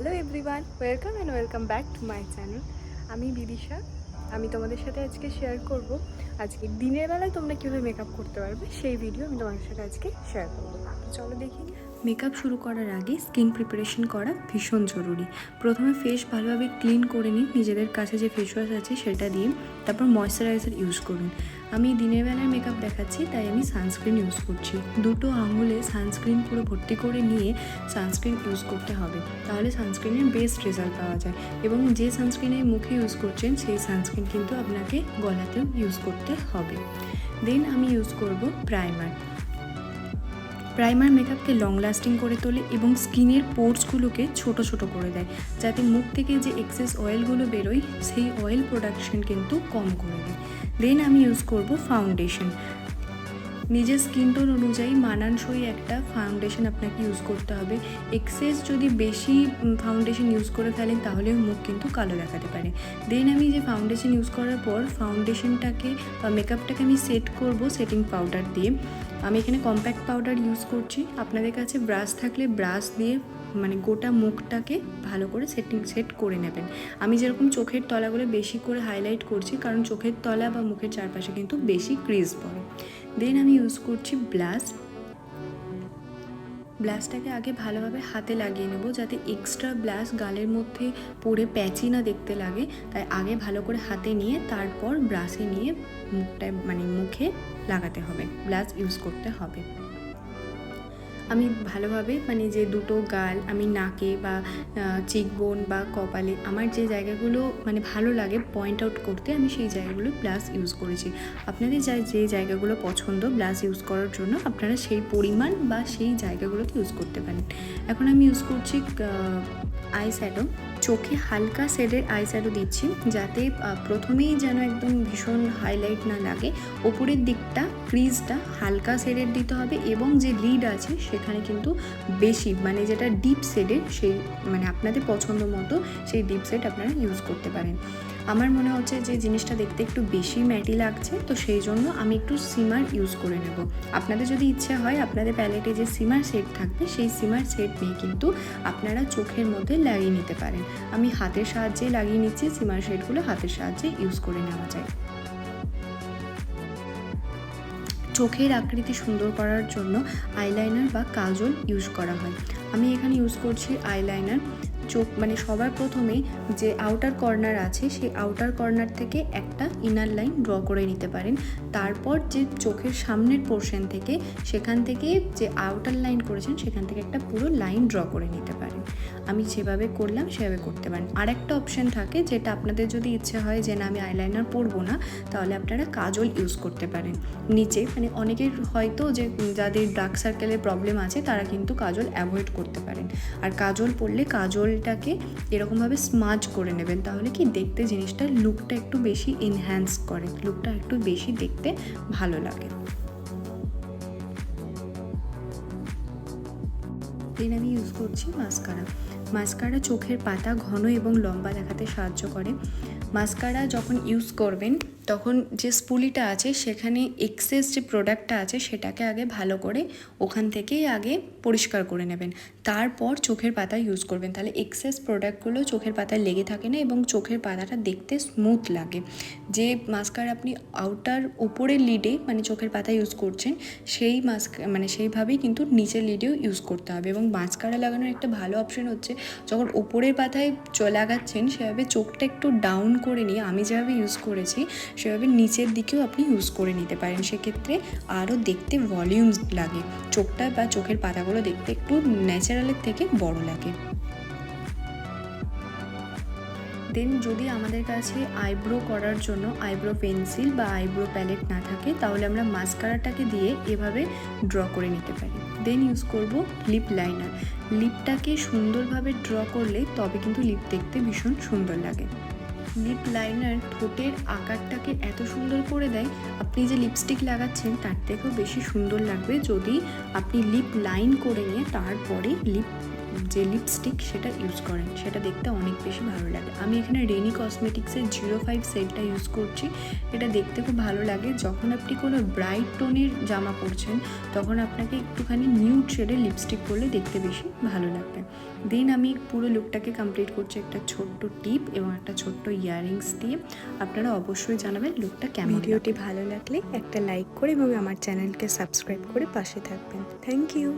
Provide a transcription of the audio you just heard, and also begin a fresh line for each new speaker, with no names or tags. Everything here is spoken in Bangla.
Hello everyone welcome and welcome back to my channel আমি বিদিশা। আমি তোমাদের সাথে আজকে শেয়ার করব। আজকে দিনের বেলায় তোমরা কীভাবে মেকআপ করতে পারবে, সেই ভিডিও আমি তোমাদের সাথে আজকে শেয়ার করব। চলো দেখি। মেকআপ শুরু করার আগে স্কিন প্রিপারেশন করা ভীষণ জরুরি। প্রথমে ফেস ভালোভাবে ক্লিন করে নিন, নিজেদের কাছে যে ফেস ওয়াশ আছে সেটা দিয়ে তারপর ময়শ্চারাইজার ইউজ করুন। আমি দিনের বেলায় মেকআপ দেখাচ্ছি, তাই আমি সানস্ক্রিন ইউজ করছি। দুটো আঙুলে সানস্ক্রিন পুরো ভর্তি করে নিয়ে সানস্ক্রিন ইউজ করতে হবে। তাহলে সানস্ক্রিনের বেস্ট রেজাল্ট পাওয়া যায়। এবং যে সানস্ক্রিনের মুখে ইউজ করছেন, সেই সানস্ক্রিন কিন্তু আপনাকে গলাতেও ইউজ করতে হবে। দেন আমি ইউজ করব প্রাইমার প্রাইমার মেকআপকে লং লাস্টিং করে তোলে এবং স্কিনের পোর্সগুলোকে ছোট ছোট করে দেয়, যাতে মুখ থেকে যে এক্সেস অয়েলগুলো বেরোয়, সেই অয়েল প্রোডাকশন কিন্তু কম করে দেয়। দেন আমি ইউজ করব ফাউন্ডেশন নিজের স্কিন টোন অনুযায়ী মানানসই একটা ফাউন্ডেশন আপনাকে ইউজ করতে হবে। এক্সেস যদি বেশি ফাউন্ডেশন ইউজ করে ফেলেন তাহলেও মুখ কিন্তু কালো দেখাতে পারে। দেন আমি যে ফাউন্ডেশন ইউজ করার পর ফাউন্ডেশনটাকে বা মেকআপটাকে আমি সেট করব সেটিং পাউডার দিয়ে। আমি এখানে কম্প্যাক্ট পাউডার ইউজ করছি। আপনাদের কাছে ব্রাশ থাকলে ব্রাশ দিয়ে মানে গোটা মুখটাকে ভালো করে সেটিং সেট করে নেবেন। আমি যেরকম চোখের তলাগুলো বেশি করে হাইলাইট করছি, কারণ চোখের তলা বা মুখের চারপাশে কিন্তু বেশি ক্রিজ পড়ে দেন আমি ইউজ করছি ব্লাশ ব্লাশটাকে আগে ভালোভাবে হাতে লাগিয়ে নেব যাতে এক্সট্রা ব্লাশ গালের মধ্যে পরে প্যাচি না দেখতে লাগে। তাই আগে ভালো করে হাতে নিয়ে তারপর ব্রাশে নিয়ে মুখটায় মানে মুখে লাগাতে হবে। ব্লাশ ইউজ করতে হবে। আমি ভালোভাবে মানে যে দুটো গাল আমি নাকে বা চিকবোন বা কপালে আমার যে জায়গাগুলো মানে ভালো লাগে পয়েন্ট আউট করতে আমি সেই জায়গাগুলো ব্লাশ ইউজ করেছি। আপনাদের যা, যে জায়গাগুলো পছন্দ ব্লাশ ইউজ করার জন্য আপনারা সেই পরিমাণ বা সেই জায়গাগুলোকে ইউজ করতে পারেন। এখন আমি ইউজ করছি আই শ্যাডো চোখে হালকা শেডের আই শ্যাডো দিচ্ছি যাতে প্রথমেই যেন একদম ভীষণ হাইলাইট না লাগে। ওপরের দিকটা ক্রিজটা হালকা শেডের দিতে হবে এবং যে লিড আছে সেখানে কিন্তু বেশি মানে যেটা ডিপ শেডের সেই মানে আপনাদের পছন্দ মতো সেই ডিপ শেড আপনারা ইউজ করতে পারেন। আমার মনে হচ্ছে যে জিনিসটা দেখতে একটু বেশি ম্যাটি লাগছে, তো সেই জন্য আমি একটু সিমার ইউজ করে নেব। আপনাদের যদি ইচ্ছে হয়, আপনাদের প্যালেটে যে সিমার সেট থাকবে, সেই সিমার সেট নিয়ে কিন্তু আপনারা চোখের মধ্যে লাগিয়ে নিতে পারেন। আমি হাতের সাহায্যে লাগিয়ে নিচ্ছি সিমার শেডগুলো হাতের সাহায্যে ইউজ করে নেওয়া যায়। চোখের আকৃতি সুন্দর করার জন্য আইলাইনার বা কাজল ইউজ করা হয়। আমি এখানে ইউজ করছি আইলাইনার চোখ মানে সবার প্রথমে যে আউটার কর্নার আছে, সেই আউটার কর্নার থেকে একটা ইনার লাইন ড্র করে নিতে পারেন। তারপর যে চোখের সামনের পোর্শন থেকে, সেখান থেকে যে আউটার লাইন করেছেন, সেখান থেকে একটা পুরো লাইন ড্র করে নিতে পারেন। আমি যেভাবে করলাম, সেভাবে করতে পারেন। আর একটা অপশান থাকে, যেটা আপনাদের যদি ইচ্ছে হয় যে না, আমি আইলাইনার পরবো না, তাহলে আপনারা কাজল ইউজ করতে পারেন। নিচে মানে অনেকের হয়তো যে যাদের ডার্ক সার্কেলের প্রবলেম আছে, তারা কিন্তু কাজল অ্যাভয়েড করতে পারেন। আর কাজল পরলে কাজলটাকে এরকমভাবে স্মাজ করে নেবেন, তাহলে কি দেখতে জিনিসটা লুকটা একটু বেশি এনহ্যান্স করে লুকটা একটু বেশি দেখতে ভালো লাগে। দেন আমি ইউজ করছি মাস্কারা মাস্কারা চোখের পাতা ঘন এবং লম্বা দেখাতে সাহায্য করে। মাস্কারা যখন ইউজ করবেন তখন যে স্পুলিটা আছে, সেখানে এক্সেস যে প্রোডাক্টটা আছে, সেটাকে আগে ভালো করে ওখান থেকেই আগে পরিষ্কার করে নেবেন। তারপর চোখের পাতা ইউজ করবেন। তাহলে এক্সেস প্রোডাক্টগুলো চোখের পাতায় লেগে থাকে না এবং চোখের পাতাটা দেখতে স্মুথ লাগে। যে মাস্কার আপনি আউটার উপরের লিডে মানে চোখের পাতা ইউজ করছেন, সেই মাস্ক মানে সেইভাবেই কিন্তু নিচের লিডেও ইউজ করতে হবে। এবং মাস্কারা লাগানোর একটা ভালো অপশন হচ্ছে, যখন ওপরের পাতায় লাগাচ্ছেন, সেভাবে চোখটা একটু ডাউন করে নিয়ে, আমি যেভাবে ইউজ করেছি সেভাবে নিচের দিকেও আপনি ইউজ করে নিতে পারেন। সেক্ষেত্রে আরও দেখতে ভলিউমস লাগে। চোখটা বা চোখের পাতাগুলো দেখতে একটু ন্যাচারালের থেকে বড় লাগে। দেন যদি আমাদের কাছে আইব্রো করার জন্য আইব্রো পেন্সিল বা আইব্রো প্যালেট না থাকে, তাহলে আমরা মাস্কারাটাকে দিয়ে এভাবে ড্র করে নিতে পারি। দেন ইউজ করব লিপ লাইনার লিপটাকে সুন্দরভাবে ড্র করলে তবে কিন্তু লিপ দেখতে ভীষণ সুন্দর লাগে। লিপ লাইনার ঠোঁটের আকারটাকে এত সুন্দর করে দেয়, আপনি যে লিপস্টিক লাগাচ্ছেন তার থেকেও বেশি সুন্দর লাগবে যদি আপনি লিপ লাইন করে নিয়ে তারপরে লিপ যে লিপস্টিক সেটা ইউজ করেন, সেটা দেখতে অনেক বেশি ভালো লাগে। আমি এখানে রেনি কসমেটিক্সের জিরো ফাইভ সেটটা ইউজ করছি। এটা দেখতে খুব ভালো লাগে। যখন আপনি কোনো ব্রাইট টোনের জামা পরছেন, তখন আপনাকে একটুখানি নিউড শেডের লিপস্টিক পরলে দেখতে বেশি ভালো লাগবে। দেন আমি পুরো লুকটাকে কমপ্লিট করছি একটা ছোট্ট টিপ এবং একটা ছোট্ট ইয়াররিংস দিয়ে। আপনারা অবশ্যই জানাবেন লুকটা কেমন ভিডিওটি
ভালো লাগলে একটা লাইক করে এবং আমার চ্যানেলকে সাবস্ক্রাইব করে পাশে থাকবেন। Thank you